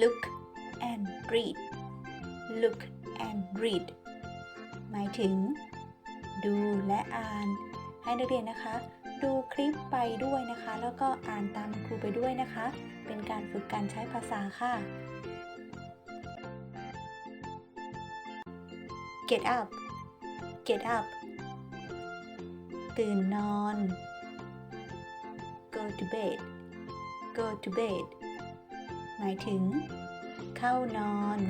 look and read look and read หมายถึง ดูและอ่าน ให้นักเรียนนะคะ ดูคลิปไปด้วยนะคะ แล้วก็อ่านตามครูไปด้วยนะคะ เป็นการฝึกการใช้ภาษาค่ะ get up get up ตื่นนอน go to bed go to bed หมายถึง เข้านอน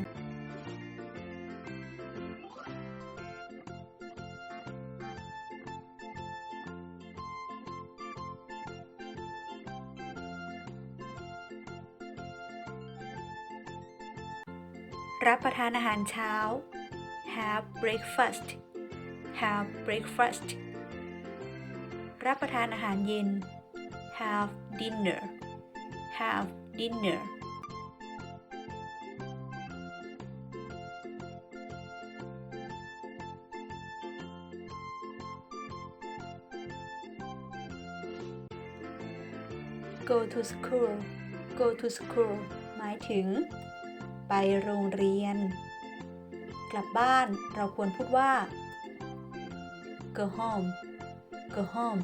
รับประทานอาหารเช้า have breakfast have breakfast รับประทานอาหารเย็น have dinner have dinner go to school go to school หมายถึง ไปโรงเรียน กลับบ้านเราควรพูดว่า go home go home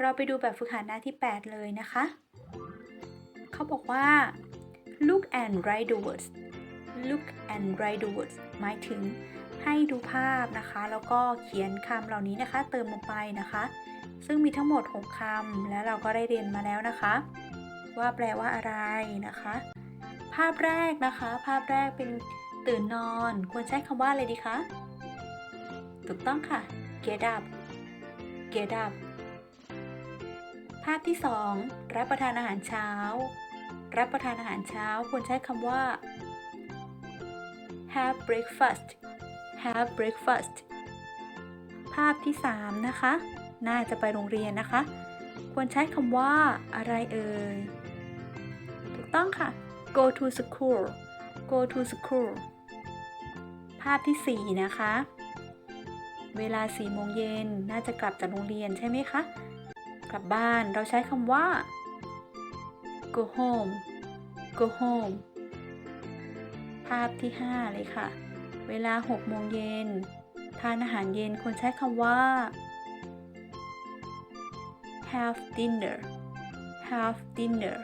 เราไปดูแบบฝึกหัดหน้าที่ 8 เลยนะคะ เขาบอกว่า look and write the words look and write words หมายถึงให้ดูภาพนะคะ แล้วก็เขียนคำเหล่านี้นะคะ เติมลงไปนะคะ ซึ่งมีทั้งหมด 6คำและเราก็ได้เรียนมาแล้วนะคะ ว่าแปลว่าอะไรนะคะ ภาพแรกนะคะ ภาพแรกเป็นตื่นนอน ควรใช้คำว่าอะไรดีคะ ถูกต้องค่ะ get up get up ภาพที่ 2 รับประทานอาหารเช้า รับประทานอาหารเช้าควรใช้คำว่า have breakfast have breakfast ภาพที่ 3 นะคะ น่าจะไปโรงเรียนนะคะ ควรใช้คำว่าอะไรเอ่ย ถูกต้องค่ะ go to school go to school ภาพที่ 4 นะคะ เวลา4โมงเย็นน่าจะกลับจากโรงเรียนใช่ไหมคะ กลับบ้านเราใช้คำว่า go home go home าพที่ 5 เลยค่ะ เวลา 6 โมงเย็น ทานอาหารเย็นควรใช้คำว่า have dinner have dinner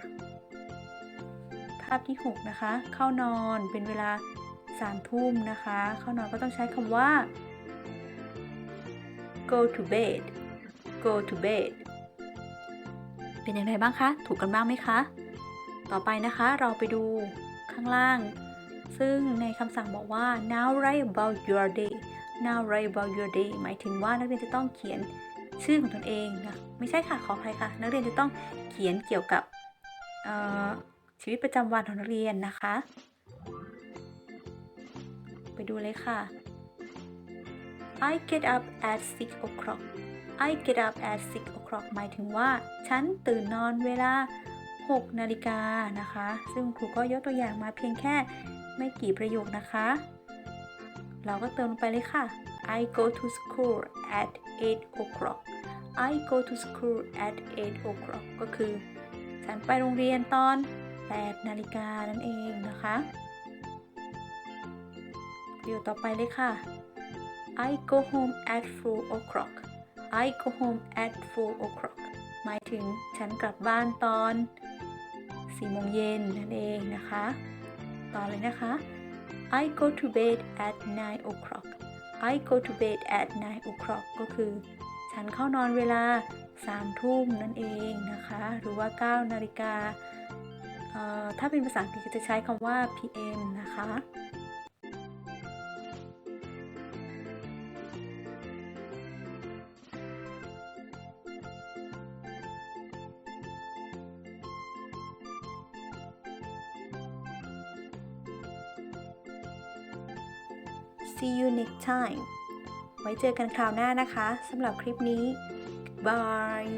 ภาพที่ 6 นะคะ เข้านอนเป็นเวลา3ทุ่มนะคะ เข้านอนก็ต้องใช้คำว่า go to bed go to bed เป็นอย่างไรบ้างคะ ถูกกันบ้างไหมคะ ต่อไปนะคะเราไปดูข้างล่าง ซึ่งในคำสั่งบอกว่า now write about your day now write about your day หมายถึงว่านักเรียนจะต้องเขียนชื่อของตนเองนะไม่ใช่ค่ะขออภัยค่ะ นักเรียนจะต้องเขียนเกี่ยวกับชีวิตประจำวันของนักเรียนนะคะ ไปดูเลยค่ะ I get up at 6 o'clock I get up at 6 o'clock หมายถึงว่า ฉันตื่นนอนเวลา 6 นาฬิกานะคะ ซึ่งครูก็ยกตัวอย่างมาเพียงแค่ไม่กี่ประโยคนะคะ เราก็เติมลงไปเลยค่ะ I go to school at 8 o'clock I go to school at 8 o'clock ก็คือ ฉันไปโรงเรียนตอน 8 นาฬิกานั่นเองนะคะประโยคต่อไปเลยค่ะ I go home at 4 o'clock I go home at 4 o'clock หมายถึงฉันกลับบ้านตอน 4โมงเย็นนั่นเองนะคะ ต่อเลยนะคะ I go to bed at 9 o'clock I go to bed at 9 o'clock ก็คือ ฉันเข้านอนเวลา 3 ทุ่มนั่นเองนะคะ หรือว่า 9 นาฬิกาถ้าเป็นภาษาอังกฤษจะใช้คำว่า PM นะคะ See you next time ไว้เจอกันคราวหน้านะคะสำหรับคลิปนี้ Bye